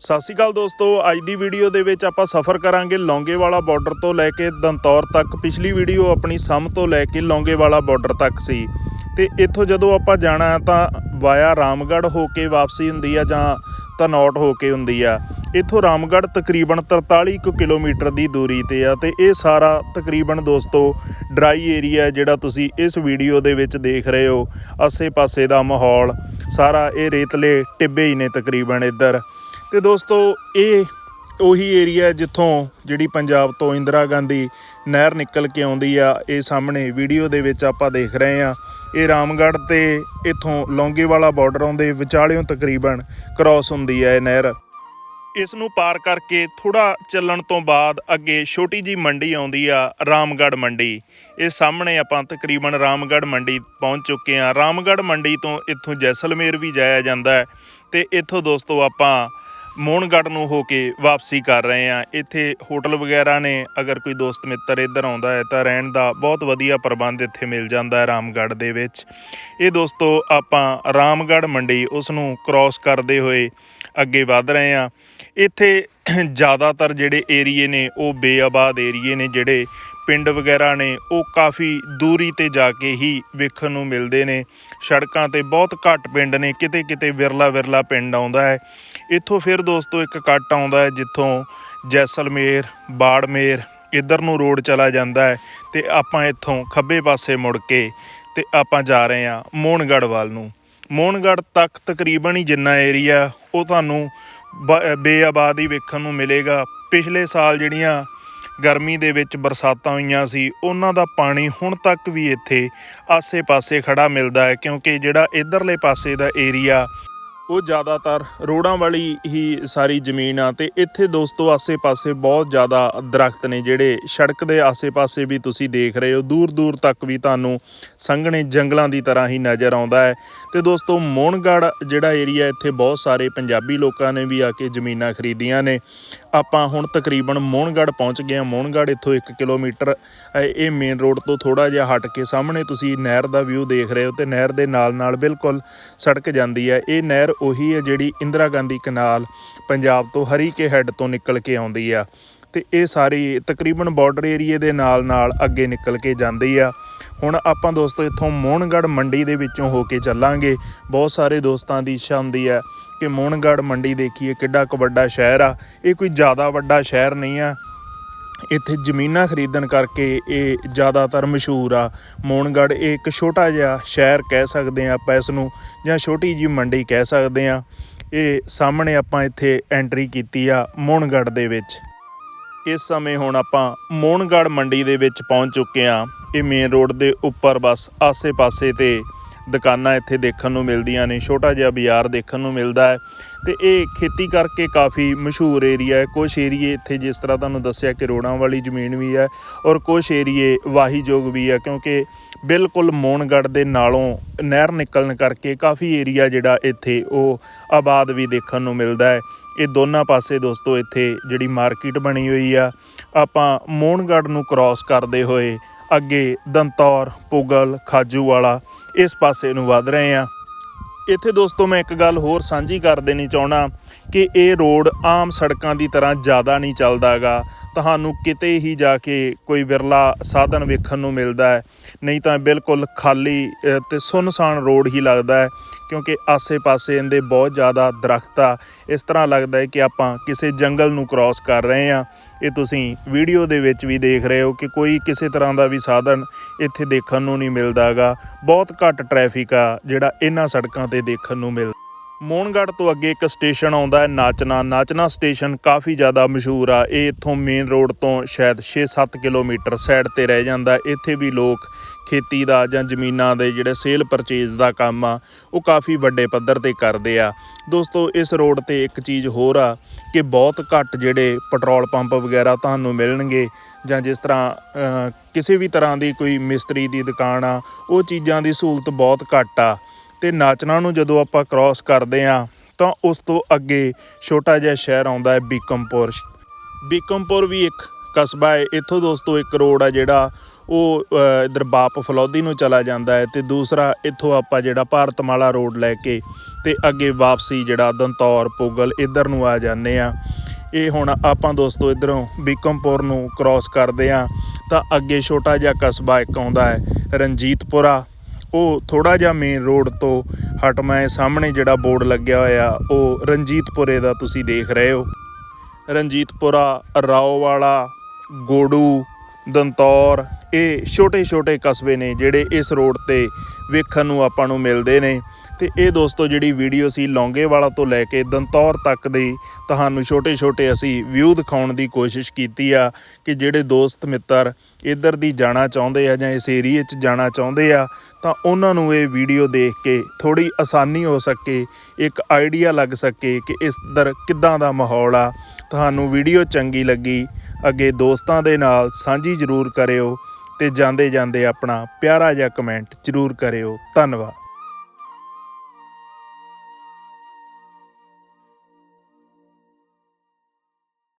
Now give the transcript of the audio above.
ਸਤਿ ਸ਼੍ਰੀ ਅਕਾਲ ਦੋਸਤੋ, ਅੱਜ ਦੀ ਵੀਡੀਓ ਦੇ ਵਿੱਚ ਆਪਾਂ ਸਫ਼ਰ ਕਰਾਂਗੇ ਲੌਂਗੇਵਾਲਾ ਬਾਰਡਰ ਤੋਂ ਲੈ ਕੇ ਦੰਤੌਰ ਤੱਕ। ਪਿਛਲੀ ਵੀਡੀਓ ਆਪਣੀ ਸਮ ਤੋਂ ਲੈ ਕੇ ਲੌਂਗੇਵਾਲਾ ਬਾਰਡਰ ਤੱਕ ਸੀ। ਤੇ ਇੱਥੋਂ ਜਦੋਂ ਆਪਾਂ ਜਾਣਾ ਤਾਂ ਵਾਇਆ ਰਾਮਗੜ੍ਹ ਹੋ ਕੇ ਵਾਪਸੀ ਹੁੰਦੀ ਆ ਜਾਂ ਧਨੌਟ ਹੋ ਕੇ ਹੁੰਦੀ ਆ। ਇੱਥੋਂ ਰਾਮਗੜ੍ਹ ਤਕਰੀਬਨ 43 ਕੁ ਕਿਲੋਮੀਟਰ ਦੀ ਦੂਰੀ ਤੇ ਆ ਤੇ ਇਹ ਸਾਰਾ ਤਕਰੀਬਨ ਦੋਸਤੋ ਡਰਾਈ ਏਰੀਆ ਜਿਹੜਾ ਤੁਸੀਂ ਇਸ ਵੀਡੀਓ ਦੇ ਵਿੱਚ ਦੇਖ ਰਹੇ ਹੋ। ਆਸੇ-ਪਾਸੇ ਦਾ ਮਾਹੌਲ, ਸਾਰਾ ਇਹ ਰੇਤਲੇ ਟਿੱਬੇ ਹੀ ਨੇ ਤਕਰੀਬਨ ਇੱਧਰ। ਤੇ ਦੋਸਤੋ, ਇਹ ਉਹੀ ਏਰੀਆ ਜਿੱਥੋਂ ਜਿਹੜੀ ਪੰਜਾਬ ਤੋਂ ਇੰਦਰਾ ਗਾਂਧੀ ਨਹਿਰ ਨਿਕਲ ਕੇ ਆਉਂਦੀ ਆ, ਇਹ ਸਾਹਮਣੇ ਵੀਡੀਓ ਦੇ ਵਿੱਚ ਆਪਾਂ ਦੇਖ ਰਹੇ ਆ ਇਹ ਰਾਮਗੜ੍ਹ ਤੇ ਇਥੋਂ ਲੌਂਗੇਵਾਲਾ ਬਾਰਡਰ ਆਉਂਦੇ ਵਿਚਾਲਿਓਂ ਤਕਰੀਬਨ ਕ੍ਰਾਸ ਹੁੰਦੀ ਆ ਇਹ ਨਹਿਰ। ਇਸ ਨੂੰ ਪਾਰ ਕਰਕੇ ਥੋੜਾ ਚੱਲਣ ਤੋਂ ਬਾਅਦ ਅੱਗੇ ਛੋਟੀ ਜੀ ਮੰਡੀ ਆਉਂਦੀ ਆ, ਰਾਮਗੜ੍ਹ ਮੰਡੀ। ਇਹ ਸਾਹਮਣੇ ਆਪਾਂ ਤਕਰੀਬਨ ਰਾਮਗੜ੍ਹ ਮੰਡੀ ਪਹੁੰਚ ਚੁੱਕੇ ਆ ਰਾਮਗੜ੍ਹ ਮੰਡੀ ਤੋਂ ਇੱਥੋਂ ਜੈਸਲਮੇਰ ਵੀ ਜਾਇਆ ਜਾਂਦਾ ਹੈ ਤੇ ਇੱਥੋਂ ਦੋਸਤੋ ਆਪਾਂ ਮੋਹਨਗੜ੍ਹ ਨੂੰ ਹੋ ਕੇ ਵਾਪਸੀ ਕਰ ਰਹੇ ਆ ਇੱਥੇ ਹੋਟਲ ਵਗੈਰਾ ਨੇ, ਅਗਰ ਕੋਈ ਦੋਸਤ ਮਿੱਤਰ ਇੱਧਰ ਆਉਂਦਾ ਹੈ, ਤਾਂ ਰਹਿਣ ਦਾ ਬਹੁਤ ਵਧੀਆ ਪ੍ਰਬੰਧ ਇੱਥੇ ਮਿਲ ਜਾਂਦਾ ਹੈ ਰਾਮਗੜ੍ਹ ਦੇ ਵਿੱਚ। ਇਹ ਦੋਸਤੋ, ਆਪਾਂ ਰਾਮਗੜ੍ਹ ਮੰਡੀ, ਉਸ ਨੂੰ ਕ੍ਰਾਸ ਕਰਦੇ ਹੋਏ ਅੱਗੇ ਵਧ ਰਹੇ ਆ ਇੱਥੇ ਜ਼ਿਆਦਾਤਰ ਜਿਹੜੇ ਏਰੀਏ ਨੇ, ਉਹ ਬੇਆਬਾਦ ਏਰੀਏ ਨੇ, ਜਿਹੜੇ ਪਿੰਡ ਵਗੈਰਾ ਨੇ, ਉਹ ਕਾਫੀ ਦੂਰੀ ਤੇ ਜਾ ਕੇ ਹੀ ਵੇਖਣ ਨੂੰ ਮਿਲਦੇ ਨੇ। ਸੜਕਾਂ ਤੇ ਬਹੁਤ ਘੱਟ ਪਿੰਡ ਨੇ ਕਿਤੇ ਕਿਤੇ ਵਿਰਲਾ ਵਿਰਲਾ ਪਿੰਡ ਆਉਂਦਾ ਹੈ। ਇੱਥੋਂ ਫਿਰ ਦੋਸਤੋ ਇੱਕ ਕੱਟ ਆਉਂਦਾ ਹੈ, ਜਿੱਥੋਂ ਜੈਸਲਮੇਰ, ਬਾੜਮੇਰ ਇੱਧਰ ਨੂੰ ਰੋਡ ਚਲਾ ਜਾਂਦਾ ਹੈ ਤੇ ਆਪਾਂ ਇੱਥੋਂ ਖੱਬੇ ਪਾਸੇ ਮੁੜ ਕੇ ਤੇ ਆਪਾਂ ਜਾ ਰਹੇ ਹਾਂ ਮੋਹਨਗੜ੍ਹ ਵੱਲ ਨੂੰ। ਮੋਹਨਗੜ੍ਹ ਤੱਕ ਤਕਰੀਬਨ ਹੀ ਜਿੰਨਾ ਏਰੀਆ ਉਹ ਤੁਹਾਨੂੰ ਬ- ਬੇਆਬਾਦ ਹੀ ਵੇਖਣ ਨੂੰ ਮਿਲੇਗਾ। ਪਿਛਲੇ ਸਾਲ ਜਿਹੜੀਆਂ ਗਰਮੀ ਦੇ ਵਿੱਚ ਬਰਸਾਤਾਂ ਹੋਈਆਂ ਸੀ, ਉਹਨਾਂ ਦਾ ਪਾਣੀ ਹੁਣ ਤੱਕ ਵੀ ਇੱਥੇ ਆਸੇ-ਪਾਸੇ ਖੜਾ ਮਿਲਦਾ ਹੈ, ਕਿਉਂਕਿ ਜਿਹੜਾ ਇਧਰਲੇ ਪਾਸੇ ਦਾ ਏਰੀਆ ਉਹ ਜ਼ਿਆਦਾਤਰ ਰੋੜਾਂ ਵਾਲੀ ਹੀ ਸਾਰੀ ਜ਼ਮੀਨ ਆ ਤੇ ਇੱਥੇ ਦੋਸਤੋ ਆਸੇ-ਪਾਸੇ ਬਹੁਤ ਜ਼ਿਆਦਾ ਦਰਖਤ ਨੇ ਜਿਹੜੇ ਸੜਕ ਦੇ ਆਸੇ-ਪਾਸੇ ਵੀ ਤੁਸੀਂ ਦੇਖ ਰਹੇ ਹੋ। ਦੂਰ-ਦੂਰ ਤੱਕ ਵੀ ਤੁਹਾਨੂੰ ਸੰਘਣੇ ਜੰਗਲਾਂ ਦੀ ਤਰ੍ਹਾਂ ਹੀ ਨਜ਼ਰ ਆਉਂਦਾ ਹੈ। ਤੇ ਦੋਸਤੋ ਮੋਹਨਗੜ੍ਹ ਜਿਹੜਾ ਏਰੀਆ ਇੱਥੇ ਬਹੁਤ ਸਾਰੇ ਪੰਜਾਬੀ ਲੋਕਾਂ ਨੇ ਵੀ ਆ ਕੇ ਜ਼ਮੀਨਾਂ ਖਰੀਦੀਆਂ ਨੇ। ਆਪਾਂ ਹੁਣ ਤਕਰੀਬਨ ਮੋਹਨਗੜ੍ਹ ਪਹੁੰਚ ਗਏ ਹਾਂ। ਮੋਹਨਗੜ੍ਹ ਇੱਥੋਂ 1 ਕਿਲੋਮੀਟਰ ਅ, ਇਹ ਮੇਨ ਰੋਡ ਤੋਂ ਥੋੜਾ ਜਿਹਾ ਹਟ ਕੇ ਸਾਹਮਣੇ ਤੁਸੀਂ ਨਹਿਰ ਦਾ ਵਿਊ ਦੇਖ ਰਹੇ ਹੋ ਤੇ ਨਹਿਰ ਦੇ ਨਾਲ-ਨਾਲ ਬਿਲਕੁਲ ਸੜਕ ਜਾਂਦੀ ਹੈ। ਇਹ ਨਹਿਰ ਉਹੀ ਹੈ ਜਿਹੜੀ ਇੰਦਰਾ ਗਾਂਧੀ ਕਨਾਲ ਪੰਜਾਬ ਤੋਂ ਹਰੀਕੇ ਹੈੱਡ ਤੋਂ ਨਿਕਲ ਕੇ ਆਉਂਦੀ ਆ। ਤੇ ਇਹ ਸਾਰੀ ਤਕਰੀਬਨ ਬਾਰਡਰ ਏਰੀਏ ਦੇ ਨਾਲ-ਨਾਲ ਅੱਗੇ ਨਿਕਲ ਕੇ ਜਾਂਦੀ ਆ। ਹੁਣ ਆਪਾਂ ਦੋਸਤੋ ਇੱਥੋਂ ਮੋਹਨਗੜ੍ਹ ਮੰਡੀ ਦੇ ਵਿੱਚੋਂ ਹੋ ਕੇ ਚੱਲਾਂਗੇ। ਬਹੁਤ ਸਾਰੇ ਦੋਸਤਾਂ ਦੀ ਇੱਛਾ ਹੁੰਦੀ ਆ ਕਿ ਮੋਹਨਗੜ੍ਹ ਮੰਡੀ ਦੇਖੀਏ ਕਿੱਡਾ ਕੁ ਵੱਡਾ ਸ਼ਹਿਰ ਆ। ਇਹ ਕੋਈ ਜ਼ਿਆਦਾ ਵੱਡਾ ਸ਼ਹਿਰ ਨਹੀਂ ਆ। ਇੱਥੇ ਜ਼ਮੀਨਾਂ ਖਰੀਦਣ ਕਰਕੇ ਇਹ ਜ਼ਿਆਦਾਤਰ ਮਸ਼ਹੂਰ ਆ। ਮੋਹਨਗੜ੍ਹ ਇਹ ਇੱਕ ਛੋਟਾ ਜਿਹਾ ਸ਼ਹਿਰ ਕਹਿ ਸਕਦੇ ਆ ਆਪਾਂ ਇਸ ਨੂੰ, ਜਾਂ ਛੋਟੀ ਜੀ ਮੰਡੀ ਕਹਿ ਸਕਦੇ ਆ ਇਹ ਸਾਹਮਣੇ ਆਪਾਂ ਇੱਥੇ ਐਂਟਰੀ ਕੀਤੀ ਆ ਮੋਹਨਗੜ੍ਹ ਦੇ ਵਿੱਚ। ਇਸ ਸਮੇਂ ਹੁਣ ਆਪਾਂ ਮੋਹਨਗੜ੍ਹ ਮੰਡੀ ਦੇ ਵਿੱਚ ਪਹੁੰਚ ਚੁੱਕੇ ਆ ਇਹ ਮੇਨ ਰੋਡ ਦੇ ਉੱਪਰ ਬਸ ਆਸੇ-ਪਾਸੇ ਤੇ ਦੁਕਾਨਾਂ ਇੱਥੇ ਦੇਖਣ ਨੂੰ ਮਿਲਦੀਆਂ ਨੇ, ਛੋਟਾ ਜਿਹਾ ਬਾਜ਼ਾਰ ਦੇਖਣ ਨੂੰ ਮਿਲਦਾ ਹੈ। ਤੇ ਇਹ ਖੇਤੀ ਕਰਕੇ ਕਾਫੀ ਮਸ਼ਹੂਰ ਏਰੀਆ ਹੈ। ਕੁਝ ਏਰੀਏ ਇੱਥੇ ਜਿਸ ਤਰ੍ਹਾਂ ਤੁਹਾਨੂੰ ਦੱਸਿਆ ਕਿ ਰੋੜਾਂ ਵਾਲੀ ਜ਼ਮੀਨ ਵੀ ਹੈ ਔਰ ਕੁਝ ਏਰੀਏ ਵਾਹੀਯੋਗ ਵੀ ਹੈ, ਕਿਉਂਕਿ ਬਿਲਕੁਲ ਮੋਹਨਗੜ੍ਹ ਦੇ ਨਾਲੋਂ ਨਹਿਰ ਨਿਕਲਣ ਕਰਕੇ ਕਾਫੀ ਏਰੀਆ ਜਿਹੜਾ ਇੱਥੇ ਉਹ ਆਬਾਦ ਵੀ ਦੇਖਣ ਨੂੰ ਮਿਲਦਾ ਹੈ। ਇਹ ਦੋਨਾਂ ਪਾਸੇ ਦੋਸਤੋ ਇੱਥੇ ਜਿਹੜੀ ਮਾਰਕੀਟ ਬਣੀ ਹੋਈ ਆ, ਆਪਾਂ ਮੋਹਨਗੜ੍ਹ ਨੂੰ ਕ੍ਰਾਸ ਕਰਦੇ ਹੋਏ ਅੱਗੇ ਦੰਤੌਰ, ਪੁਗਲ, ਖਾਜੂ ਵਾਲਾ ਇਸ ਪਾਸੇ ਨੂੰ ਵਧ ਰਹੇ ਆ ਇੱਥੇ ਦੋਸਤੋ ਮੈਂ ਇੱਕ ਗੱਲ ਹੋਰ ਸਾਂਝੀ ਕਰ ਦੇਣੀ ਚਾਹਣਾ ਕਿ ਇਹ ਰੋਡ ਆਮ ਸੜਕਾਂ ਦੀ ਤਰ੍ਹਾਂ ਜ਼ਿਆਦਾ ਨਹੀਂ ਚੱਲਦਾਗਾ। ਤੁਹਾਨੂੰ ਕਿਤੇ ਹੀ ਜਾ ਕੇ ਕੋਈ ਵਿਰਲਾ ਸਾਧਨ ਵੇਖਣ ਨੂੰ ਮਿਲਦਾ ਹੈ। ਨਹੀਂ ਤਾਂ ਬਿਲਕੁਲ ਖਾਲੀ ਅ, ਤੇ ਸੁੰਨਸਾਨ ਰੋਡ ਹੀ ਲੱਗਦਾ ਹੈ ਕਿਉਂਕਿ ਆਸੇ-ਪਾਸੇ ਇਹਦੇ ਬਹੁਤ ਜ਼ਿਆਦਾ ਦਰਖਤ ਆ। ਇਸ ਤਰ੍ਹਾਂ ਲੱਗਦਾ ਹੈ ਕਿ ਆਪਾਂ ਕਿਸੇ ਜੰਗਲ ਨੂੰ ਕ੍ਰਾਸ ਕਰ ਰਹੇ ਹਾਂ। ਇਹ ਤੁਸੀਂ ਵੀਡੀਓ ਦੇ ਵਿੱਚ ਵੀ ਦੇਖ ਰਹੇ ਹੋ ਕਿ ਕੋਈ ਕਿਸੇ ਤਰ੍ਹਾਂ ਦਾ ਵੀ ਸਾਧਨ ਇੱਥੇ ਦੇਖਣ ਨੂੰ ਨਹੀਂ ਮਿਲਦਾਗਾ। ਬਹੁਤ ਘੱਟ ਟ੍ਰੈਫਿਕ ਆ ਜਿਹੜਾ ਇਹਨਾਂ ਸੜਕਾਂ ਤੇ ਦੇਖਣ ਨੂੰ ਮਿਲਦਾ। ਮੋਹਨਗੜ੍ਹ ਤੋਂ ਅੱਗੇ ਇੱਕ ਸਟੇਸ਼ਨ ਆਉਂਦਾ ਹੈ ਨਾਚਨਾ। ਨਾਚਨਾ ਸਟੇਸ਼ਨ ਕਾਫੀ ਜ਼ਿਆਦਾ ਮਸ਼ਹੂਰ ਆ। ਇਹ ਇੱਥੋਂ ਮੇਨ ਰੋਡ ਤੋਂ ਸ਼ਾਇਦ 6-7 ਕਿਲੋਮੀਟਰ ਸਾਈਡ ਤੇ ਰਹਿ ਜਾਂਦਾ ਇੱਥੇ ਵੀ ਲੋਕ ਖੇਤੀ ਦਾ ਜਾਂ ਜ਼ਮੀਨਾਂ ਦੇ ਜਿਹੜੇ ਸੇਲ ਪਰਚੇਜ਼ ਦਾ ਕੰਮ ਆ, ਉਹ ਕਾਫੀ ਵੱਡੇ ਪੱਧਰ ਤੇ ਕਰਦੇ ਆ। ਦੋਸਤੋ, ਇਸ ਰੋਡ ਤੇ ਇੱਕ ਚੀਜ਼ ਹੋਰ ਆ ਕਿ ਬਹੁਤ ਘੱਟ ਜਿਹੜੇ ਪੈਟਰੋਲ ਪੰਪ ਵਗੈਰਾ ਤੁਹਾਨੂੰ ਮਿਲਣਗੇ ਜਾਂ ਜਿਸ ਤਰ੍ਹਾਂ ਕਿਸੇ ਵੀ ਤਰ੍ਹਾਂ ਦੀ ਕੋਈ ਮਿਸਤਰੀ ਦੀ ਦੁਕਾਨ ਆ, ਉਹ ਚੀਜ਼ਾਂ ਦੀ ਸਹੂਲਤ ਬਹੁਤ ਘੱਟ ਆ। ਤੇ ਨਾਚਨਾ ਨੂੰ ਜਦੋਂ ਆਪਾਂ ਕ੍ਰਾਸ ਕਰਦੇ ਆ ਤਾਂ ਉਸ ਤੋਂ ਅੱਗੇ ਛੋਟਾ ਜਿਹਾ ਸ਼ਹਿਰ ਆਉਂਦਾ ਹੈ ਬੀਕਮਪੁਰ। ਬੀਕਮਪੁਰ ਵੀ ਇੱਕ ਕਸਬਾ ਹੈ। ਇੱਥੋਂ ਦੋਸਤੋ ਇੱਕ ਰੋਡ ਆ ਜਿਹੜਾ ਉਹ ਅ, ਇੱਧਰ ਬਾਪ ਫਲੌਦੀ ਨੂੰ ਚਲਾ ਜਾਂਦਾ ਹੈ ਤੇ ਦੂਸਰਾ ਇੱਥੋਂ ਆਪਾਂ ਜਿਹੜਾ ਭਾਰਤਮਾਲਾ ਰੋਡ ਲੈ ਕੇ ਤੇ ਅੱਗੇ ਵਾਪਸੀ ਜਿਹੜਾ ਦੰਤੌਰ ਪੁਗਲ ਇੱਧਰ ਨੂੰ ਆ ਜਾਂਦੇ ਆ ਇਹ ਹੁਣ ਆਪਾਂ ਦੋਸਤੋ ਇਧਰੋਂ ਬੀਕਮਪੁਰ ਨੂੰ ਕ੍ਰਾਸ ਕਰਦੇ ਆ ਤਾਂ ਅੱਗੇ ਛੋਟਾ ਜਿਹਾ ਕਸਬਾ ਇੱਕ ਆਉਂਦਾ ਹੈ ਰਣਜੀਤਪੁਰਾ। ਉਹ ਥੋੜਾ ਜਿਹਾ ਮੇਨ ਰੋਡ ਤੋਂ ਹਟਮਾ ਸਾਹਮਣੇ ਜਿਹੜਾ ਬੋਰਡ ਲੱਗਿਆ ਹੋਇਆ, ਉਹ ਰਣਜੀਤਪੁਰੇ ਦਾ ਤੁਸੀਂ ਦੇਖ ਰਹੇ ਹੋ। ਰਣਜੀਤਪੁਰਾ ਰਾਓ ਵਾਲਾ ਗੋੜੂ ਦੰਤੌਰ, ਇਹ ਛੋਟੇ-ਛੋਟੇ ਕਸਬੇ ਨੇ ਜਿਹੜੇ ਇਸ ਰੋਡ ਤੇ ਵੇਖਣ ਨੂੰ ਆਪਾਂ ਨੂੰ ਮਿਲਦੇ ਨੇ। ਤੇ ਇਹ ਦੋਸਤੋ ਜਿਹੜੀ ਵੀਡੀਓ ਸੀ ਲੌਂਗੇਵਾਲਾ ਤੋਂ ਲੈ ਕੇ ਦੰਤੌਰ ਤੱਕ ਦੀ, ਤੁਹਾਨੂੰ ਛੋਟੇ-ਛੋਟੇ ਅਸੀਂ ਵਿਊ ਦਿਖਾਉਣ ਦੀ ਕੋਸ਼ਿਸ਼ ਕੀਤੀ ਆ ਕਿ ਜਿਹੜੇ ਦੋਸਤ ਮਿੱਤਰ ਇੱਧਰ ਦੀ ਜਾਣਾ ਚਾਹੁੰਦੇ ਆ ਜਾਂ ਇਸ ਏਰੀਏ 'ਚ ਜਾਣਾ ਚਾਹੁੰਦੇ ਆ, ਤਾਂ ਉਹਨਾਂ ਨੂੰ ਇਹ ਵੀਡੀਓ ਦੇਖ ਕੇ ਥੋੜੀ ਆਸਾਨੀ ਹੋ ਸਕੇ, ਇੱਕ ਆਈਡੀਆ ਲੱਗ ਸਕੇ ਕਿ ਇਸ ਦਰ ਕਿੱਦਾਂ ਦਾ ਮਾਹੌਲ ਆ। ਤੁਹਾਨੂੰ ਵੀਡੀਓ ਚੰਗੀ ਲੱਗੀ, ਅੱਗੇ ਦੋਸਤਾਂ ਦੇ ਨਾਲ ਸਾਂਝੀ ਜ਼ਰੂਰ ਕਰਿਓ ਤੇ ਜਾਂਦੇ ਜਾਂਦੇ ਆਪਣਾ ਪਿਆਰਾ ਜਿਹਾ ਕਮੈਂਟ ਜ਼ਰੂਰ ਕਰਿਓ। ਧੰਨਵਾਦ।